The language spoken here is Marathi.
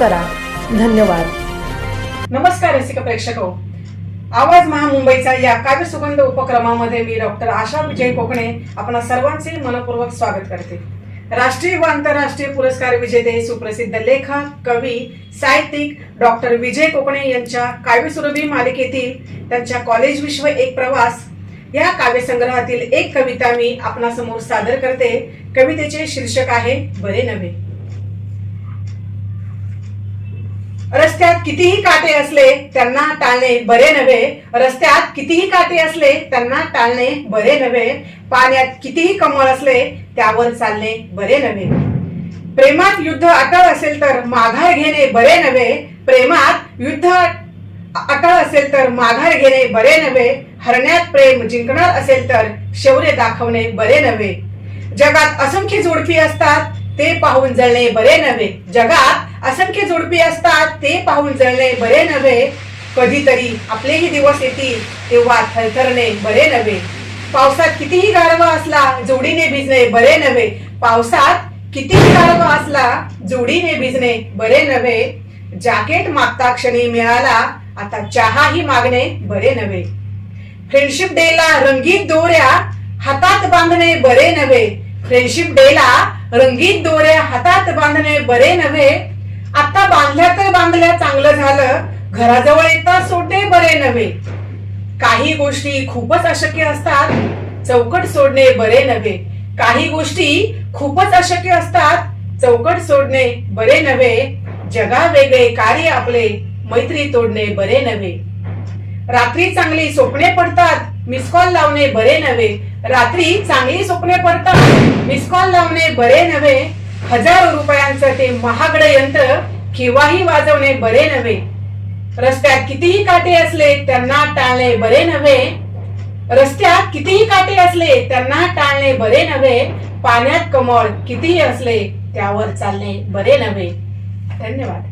करा. धन्यवाद. नमस्कार रसिक प्रेक्षक हो. आवाज महामुंबईचा या काव्य सुगंध उपक्रमामध्ये मी डॉक्टर आशा विजय कोकणे आपणा सर्वांचे मनपूर्वक स्वागत करते. राष्ट्रीय व आंतरराष्ट्रीय पुरस्कार विजेते सुप्रसिद्ध लेखक कवी साहित्यिक डॉक्टर विजय कोकणे यांच्या काव्यसुरभी मालिकेतील त्यांच्या कॉलेज विश्व एक प्रवास या काव्यसंग्रहातील एक कविता मी आपणासमोर सादर करते. कवितेचे शीर्षक आहे बरे नव्हे. रस्त्यात कितीही काटे असले त्यांना टाळणे बरे नव्हे. रस्त्यात कितीही काटे असले त्यांना टाळणे बरे नव्हे. पाण्यात कितीही कमळ असले त्यावर चालणे बरे नव्हे. प्रेमात युद्ध अटळ असेल तर माघार घेणे बरे नव्हे. प्रेमात युद्ध अटळ असेल तर माघार घेणे बरे नव्हे. हरण्यात प्रेम जिंकणार असेल तर शौर्य दाखवणे बरे नव्हे. जगात असंख्य जोडपी असतात. ते पाहून जळणे बरे नव्हे. जगात असंख्य जोडपी असतात ते पाहून जळणे बरे नव्हे. कधीतरी आपलेही दिवस येतील तेव्हा थरथरणे बरे नव्हे. पावसात कितीही गारवा असला जोडीने भिजणे बरे नव्हे. पावसात कितीही गारवा असला जोडीने भिजणे बरे नव्हे. जॅकेट मागता क्षणी मिळाला आता चहाही मागणे बरे नव्हे. फ्रेंडशिप डेला रंगीत दोऱ्या हातात बांधणे बरे नव्हे. फ्रेंडशिप डेला रंगीत दोऱ्या हातात बांधणे बरे नव्हे. आता बांधल्या तर बांधल्या चांगलं झालं घराजवळ येता सोडणे बरे नव्हे. काही गोष्टी खूपच अशक्य असतात चौकट सोडणे बरे नव्हे. काही गोष्टी खूपच अशक्य असतात चौकट सोडणे बरे नव्हे. जगा वेगळे कार्य आपले मैत्री तोडणे बरे नव्हे. रात्री चांगली स्वप्ने पडतात मिस कॉल लावणे बरे नव्हे. रात्री चांगली स्वप्ने पडतात. मिस कॉल लावणे बरे नव्हे. हजारो रुपयांचं ते महागड यंत्र केव्हाही वाजवणे बरे नव्हे. रस्त्यात कितीही काटे असले त्यांना टाळणे बरे नव्हे. रस्त्यात कितीही काटे असले त्यांना टाळणे बरे नव्हे. पाण्यात कमळ कितीही असले त्यावर चालणे बरे नव्हे. धन्यवाद.